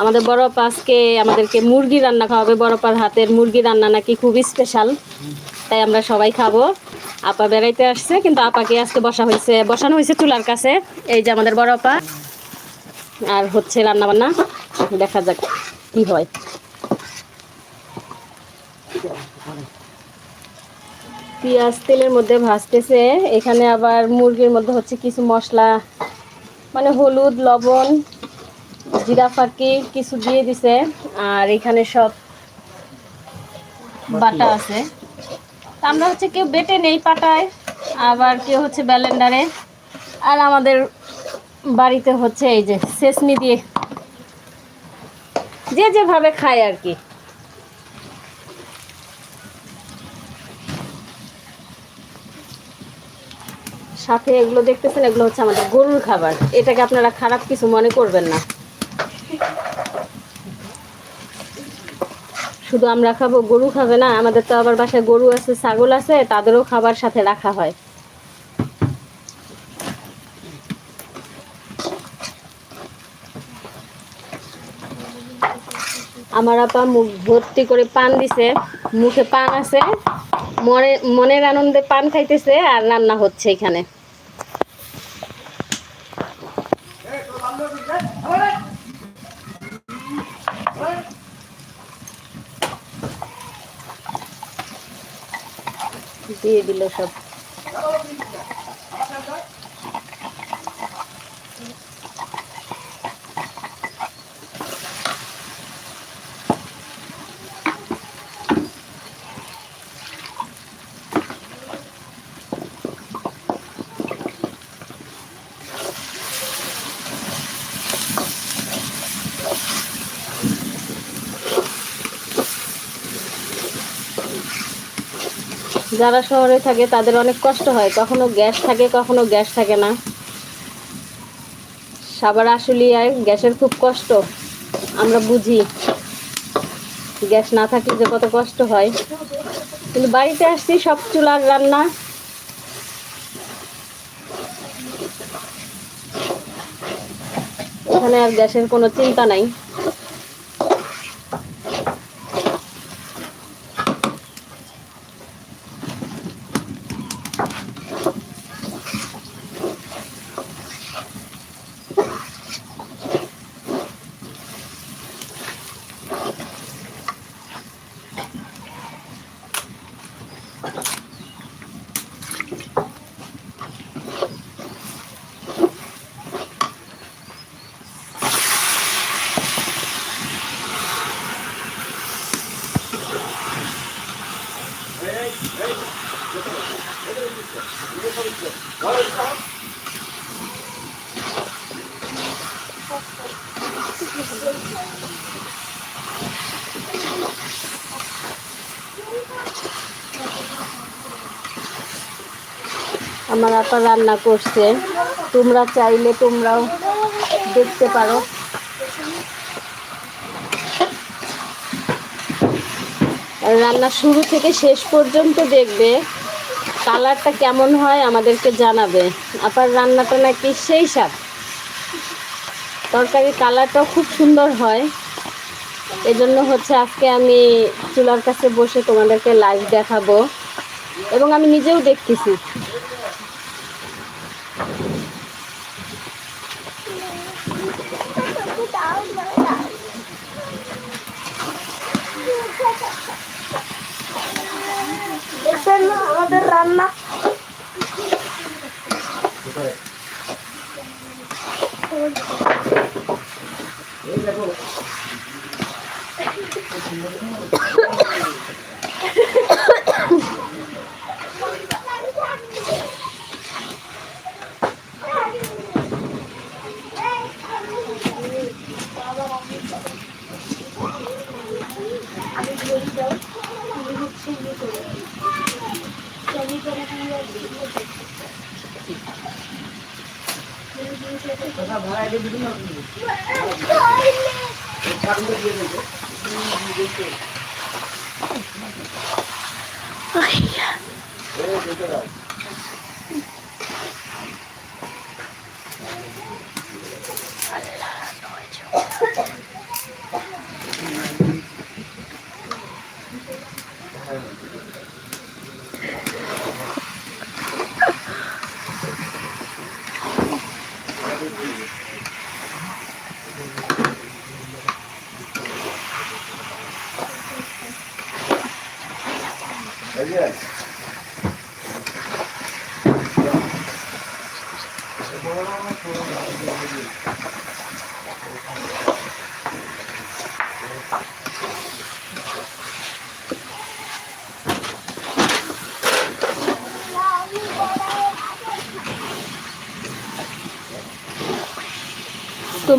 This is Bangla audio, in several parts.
আমাদের বড় আজকে আমাদেরকে মুরগি রান্না খাওয়াবে। বড় আপার হাতের মুরগি রান্না নাকি খুবই স্পেশাল তাই আমরা সবাই খাব। আপা বেড়াইতে আসছে, কিন্তু আপাকে আজকে বসা হয়েছে, বসানো হয়েছে চুলার কাছে। এই যে আমাদের বড় আপা। আর হচ্ছে রান্না বান্না দেখা যাক কি হয়। পেঁয়াজ তেলের মধ্যে ভাজতেছে। এখানে আবার মুরগির মধ্যে হচ্ছে কিছু মশলা মানে হলুদ, লবণ জিরা ফাঁকি কিছু দিয়ে দিছে, আর এখানে সব বাটা আছে। আমরা হচ্ছে কেউ বেটে নেই পাটায়, আবার কেউ হচ্ছে ব্যালেন্ডারে। আর আমাদের বাড়িতে হচ্ছে এই যে সেসনি দিয়ে যে যেভাবে খায় আর কি। সাথে এগুলো দেখতেছেন, এগুলো হচ্ছে আমাদের গরুর খাবার। এটাকে আপনারা খারাপ কিছু মনে করবেন না। শুধু আমরা খাব, গরু খাবে না, আমাদের তো আবার বাসায় গরু আছে, ছাগল আছে, তাদেরও খাবার সাথে রাখা হয়। আমার আপা মুখ ভর্তি করে পান দিছে, মুখে পান আছে মনে মনের আনন্দে পান খাইতেছে আর রান্না হচ্ছে এখানে। দিয়ে দিল সব। যারা শহরে থাকে, তাদের অনেক কষ্ট হয়। কখনো গ্যাস থাকে, কখনো গ্যাস থাকে না। সাবার আশুলিয়ায় গ্যাসের খুব কষ্ট, আমরা বুঝি। গ্যাস না থাকলে যে কত কষ্ট হয়। কিন্তু বাড়িতে আসছি, সব চুলার রান্না। এখানে আর গ্যাসের কোনো চিন্তা নাই। আমার আপা রান্না করছে। তোমরা চাইলে তোমরাও দেখতে পারো। রান্না শুরু থেকে শেষ পর্যন্ত দেখবে। কালারটা কেমন হয় আমাদেরকে জানাবে। আপার রান্নাটা নাকি সেই স্বাদ। তরকারি কালারটাও খুব সুন্দর হয়। এজন্য হচ্ছে আজকে আমি চুলার কাছে বসে তোমাদেরকে লাইভ দেখাবো। এবং আমি নিজেও দেখতেছি। রান্না আমাদের রান্না এই দেখো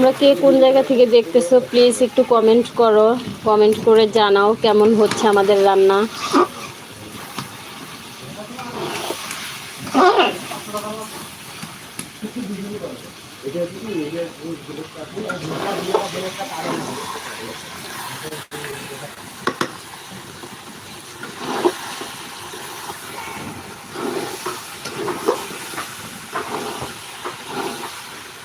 তোমরা কে কোন জায়গা থেকে দেখতেছো প্লিজ একটু কমেন্ট করো। কমেন্ট করে জানাও কেমন হচ্ছে আমাদের রান্না।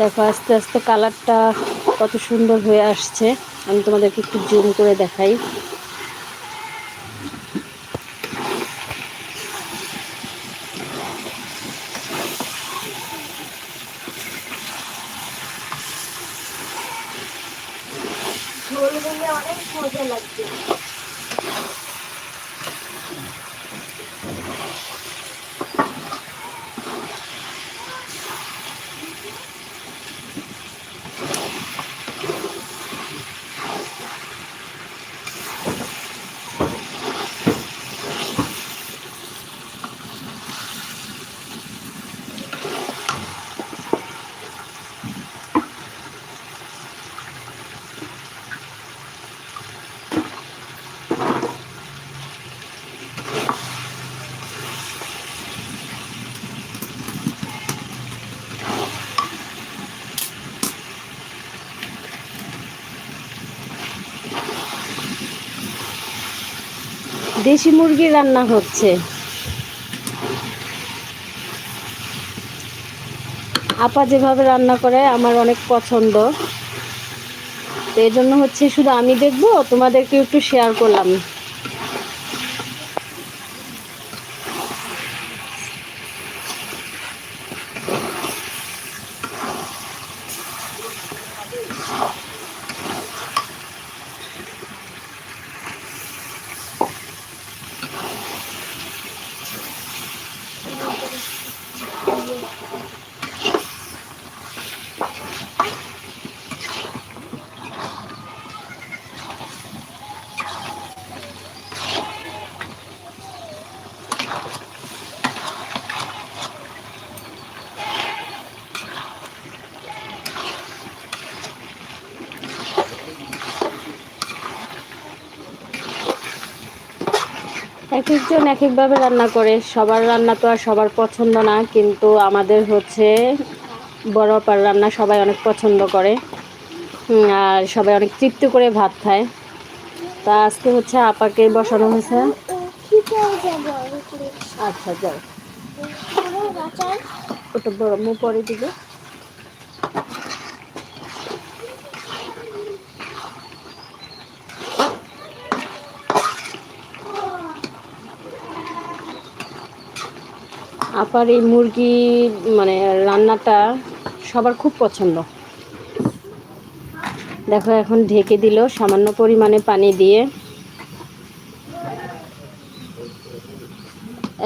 দেখো, আস্তে আস্তে কালারটা কত সুন্দর হয়ে আসছে। আমি তোমাদেরকে একটু জুম করে দেখাই। অনেক মজা লাগবে। দেশি মুরগি রান্না হচ্ছে। আপা যেভাবে রান্না করে, আমার অনেক পছন্দ। তো এই জন্য হচ্ছে শুধু আমি দেখব তোমাদেরকে একটু শেয়ার করলাম। এক একজন এক একভাবে রান্না করে। সবার রান্না তো আর সবার পছন্দ না, কিন্তু আমাদের হচ্ছে বড় আপার রান্না সবাই অনেক পছন্দ করে। আর সবাই অনেক তৃপ্তি করে ভাত খায়। তা আজকে হচ্ছে আপাকে বসানো হয়েছে। আচ্ছা যাও। ওটা গরম পরে দিবে। আপার এই মুরগি মানে রান্নাটা সবার খুব পছন্দ। দেখো, এখন ঢেকে দিল সামান্য পরিমাণে পানি দিয়ে।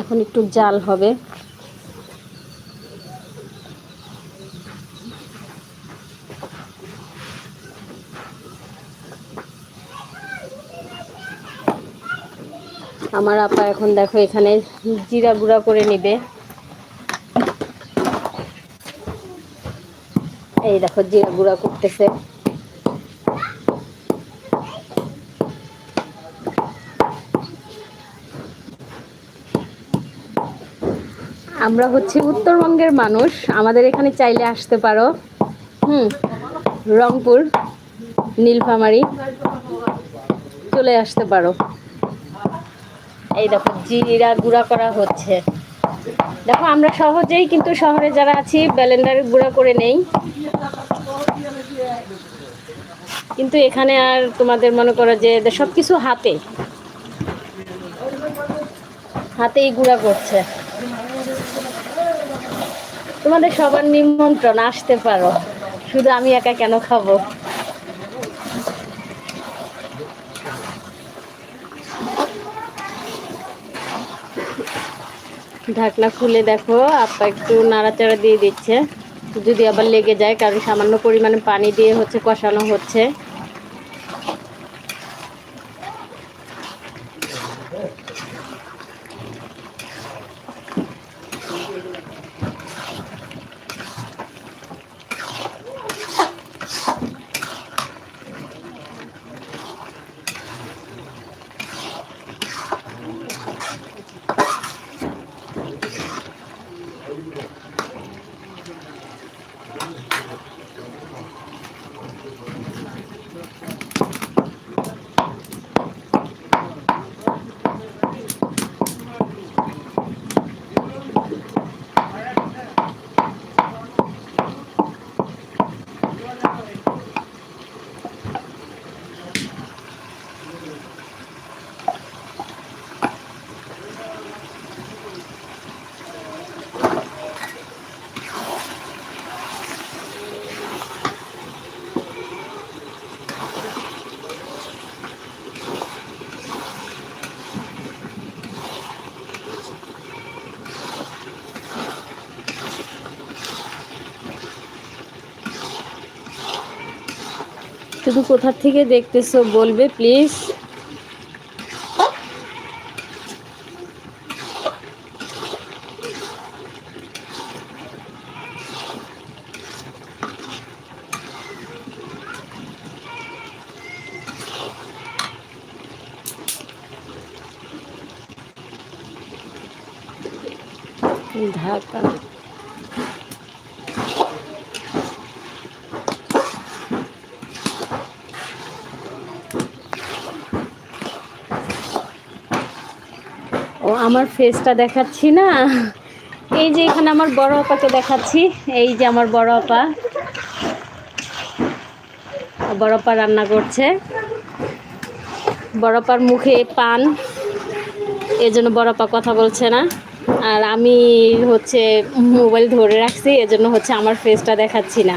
এখন একটু জাল হবে। আমার আপা এখন দেখো এখানে জিরা গুঁড়া করে নেবে। এই দেখো জিরা গুঁড়া করতেছে। আমরা হচ্ছে উত্তরবঙ্গের মানুষ, আমাদের এখানে চাইলে আসতে পারো। হুম, রংপুর, নীলফামারি, চলে আসতে পারো। এই দেখো জিরা গুঁড়া করা হচ্ছে। দেখো আমরা সহজেই কিন্তু শহরে যারা আছি ব্যালেন্ডারে গুঁড়া করে নেই। কিন্তু এখানে আর তোমাদের মনে করো যে সব কিছু হাতে। হাতেই গুঁড়া করছে। তোমাদের সবার নিমন্ত্রণ, আসতে পারো। শুধু আমি একা কেন খাব? ঢাকনা খুলে দেখো আপা একটু নাড়াচাড়া দিয়ে দিচ্ছে। যদি আবার লেগে যায়, কারণ সামান্য পরিমাণে পানি দিয়ে হচ্ছে, কষানো হচ্ছে। শুধু কোথার থেকে দেখতেছো বলবে প্লিজ ঢাকা ও আমার ফেসটা দেখাচ্ছি না। এই যে এখানে আমার বড় আপাকে দেখাচ্ছি। এই যে আমার বড় আপা। বড় আপা রান্না করছে। বড় আপার মুখে পান। এজন্য বড় আপা কথা বলছে না। আর আমি হচ্ছে মোবাইল ধরে রাখছি এজন্য হচ্ছে আমার ফেসটা দেখাচ্ছি না।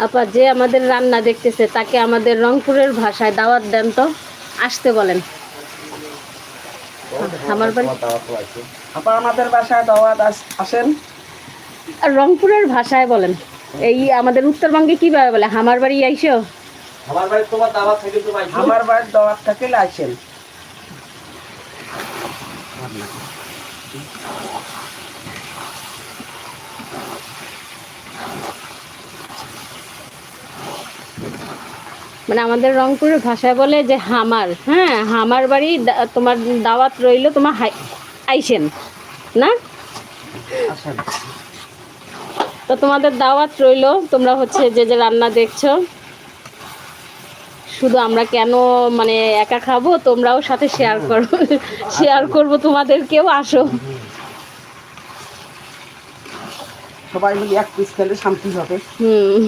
আপা যে আমাদের রান্না দেখতেছে তাকে আমাদের রংপুরের ভাষায় দাওয়াত দেন তো আসতে বলেন। আমার বাড়ি আপা আমাদের বাসায় দাওয়াত আস- আসেন। আর রংপুরের ভাষায় বলেন। এই আমাদের উত্তরবঙ্গে কীভাবে বলে? আমার বাড়ি আইসো? আমার বাড়ি তোমার দাওয়াত থেকে তো আমার বাড়ির দাওয়াত থাকলে আসেন। মানে আমাদের রংপুরের ভাষায় বলে যে হামার হ্যাঁ হামার বাড়ি তোমার দাওয়াত রইল তোমার আইসেন না? তো তোমাদের দাওয়াত রইল তোমরা হচ্ছে যে যে রান্না দেখছ শুধু আমরা কেন মানে একা খাব তোমরাও সাথে শেয়ার করো শেয়ার করব তোমাদেরকেও আসো। সবাই মিলে এক পিস খেলে শান্তি হবে। হুম।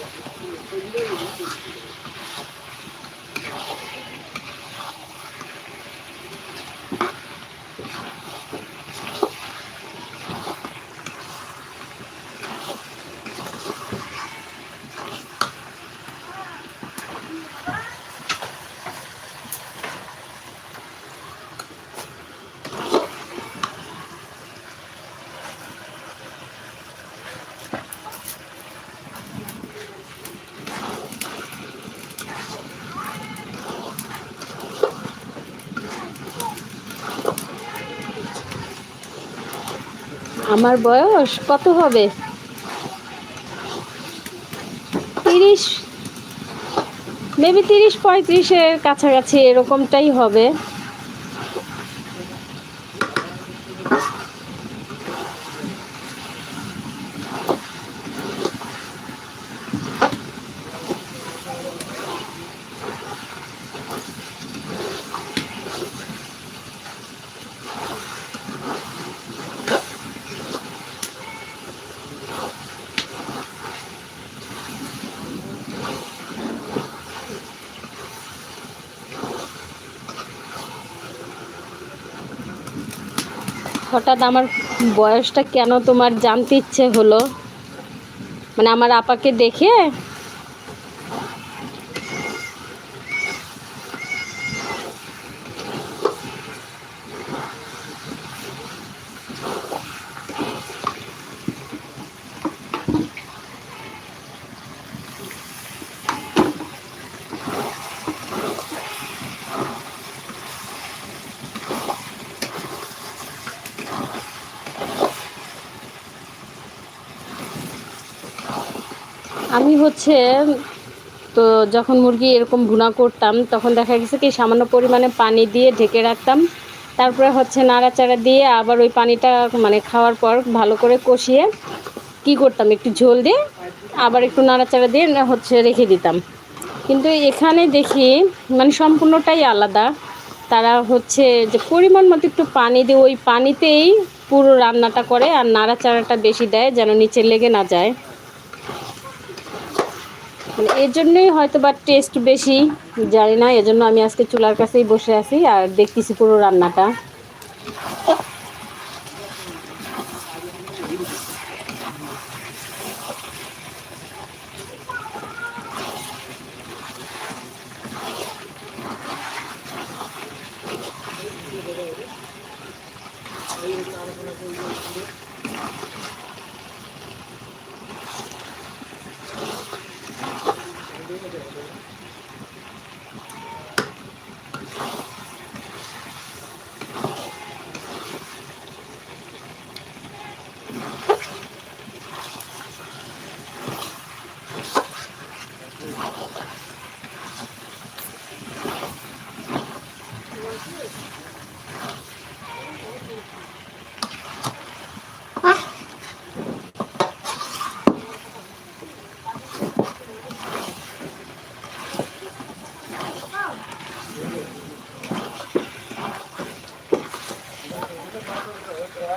フェリーレベルです。আমার বয়স কত হবে? তিরিশ? মেবি তিরিশ পঁয়ত্রিশের কাছাকাছি এরকমটাই হবে। হঠাৎ আমার বয়সটা কেন তোমার জানতে ইচ্ছে হলো? মানে আমার আপাকে দেখে আমি হচ্ছে, তো যখন মুরগি এরকম ভুনা করতাম, তখন দেখা গেছে কি সামান্য পরিমাণে পানি দিয়ে ঢেকে রাখতাম। তারপরে হচ্ছে নাড়াচাড়া দিয়ে আবার ওই পানিটা মানে খাওয়ার পর ভালো করে কষিয়ে কি করতাম, একটু ঝোল দিয়ে আবার একটু নাড়াচাড়া দিয়ে হচ্ছে রেখে দিতাম। কিন্তু এখানে দেখি মানে সম্পূর্ণটাই আলাদা। তারা হচ্ছে যে পরিমাণ মতো একটু পানি দিয়ে ওই পানিতেই পুরো রান্নাটা করে আর নাড়াচাড়াটা বেশি দেয়, যেন নিচে লেগে না যায়। মানে এর জন্যই হয়তো বা টেস্ট বেশি, জানি না, এজন্য আমি আজকে চুলার কাছেই বসে আছি আর দেখতেছি পুরো রান্নাটা।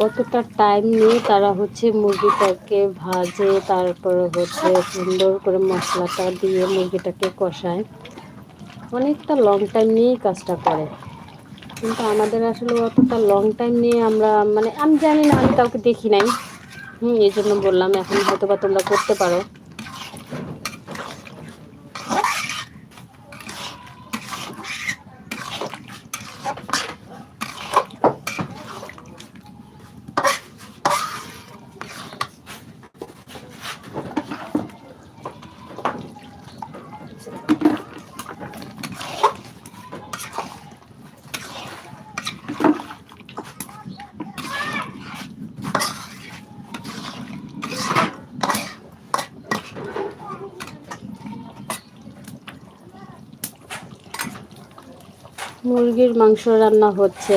কতটা টাইম নিয়ে তারা হচ্ছে মুরগিটাকে ভাজে, তারপরে হচ্ছে সুন্দর করে মশলাটা দিয়ে মুরগিটাকে কষায়। অনেকটা লং টাইম নিয়েই কাজটা করে। কিন্তু আমাদের আসলে অতটা লং টাইম নিয়ে আমরা মানে আমি জানি না, আমি কাউকে দেখি নাই। হুম, এই জন্য বললাম, এখন হয়তো বা তোমরা করতে পারো। মুরগির মাংস রান্না হচ্ছে।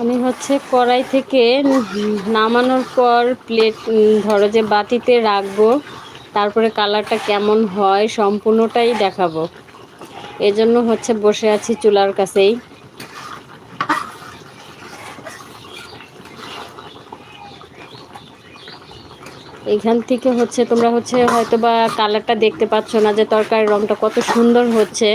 আমি হচ্ছে কড়াই থেকে নামানোর পর প্লেট ধরো যে বাটিতে রাখব, তারপরে কালারটা কেমন হয় সম্পূর্ণটাই দেখাবো। এজন্য হচ্ছে বসে আছি চুলার কাছেই। এখান থেকে হচ্ছে তোমরা হচ্ছে হয়তো বা কালারটা দেখতে পাচ্ছ না যে তরকারির রংটা কত সুন্দর হচ্ছে।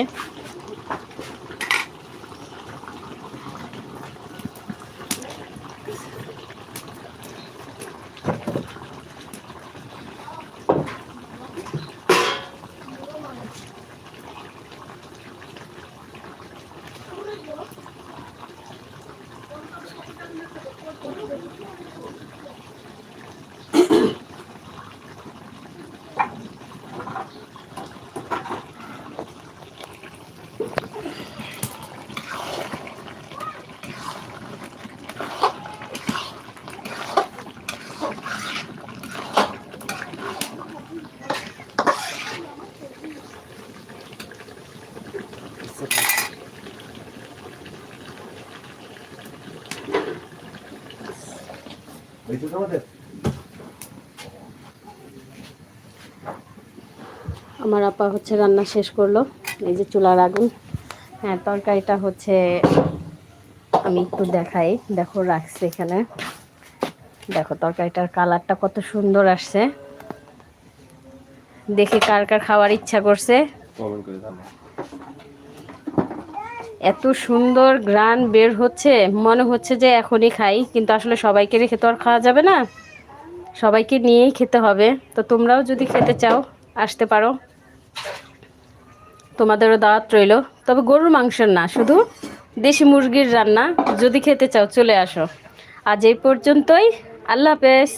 আমার আপা হচ্ছে রান্না শেষ করল এই যে চুলার আগুন। হ্যাঁ তরকারিটা হচ্ছে আমি একটু দেখাই। দেখো রাখছে এখানে। দেখো তরকারিটার কালারটা কত সুন্দর আসছে। দেখে কার কার খাওয়ার ইচ্ছা করছে। কমেন্ট করে এত সুন্দর গ্রান বের হচ্ছে, মনে হচ্ছে যে এখনই খাই, কিন্তু আসলে সবাইকে রেখে তো আর খাওয়া যাবে না। সবাইকে নিয়েই খেতে হবে। তো তোমরাও যদি খেতে চাও, আসতে পারো। তোমাদেরও দাওয়াত রইল। তবে গরুর মাংসের না, শুধু দেশি মুরগির রান্না। যদি খেতে চাও, চলে আসো। আজ এই পর্যন্তই। আল্লাহ হাফেজ।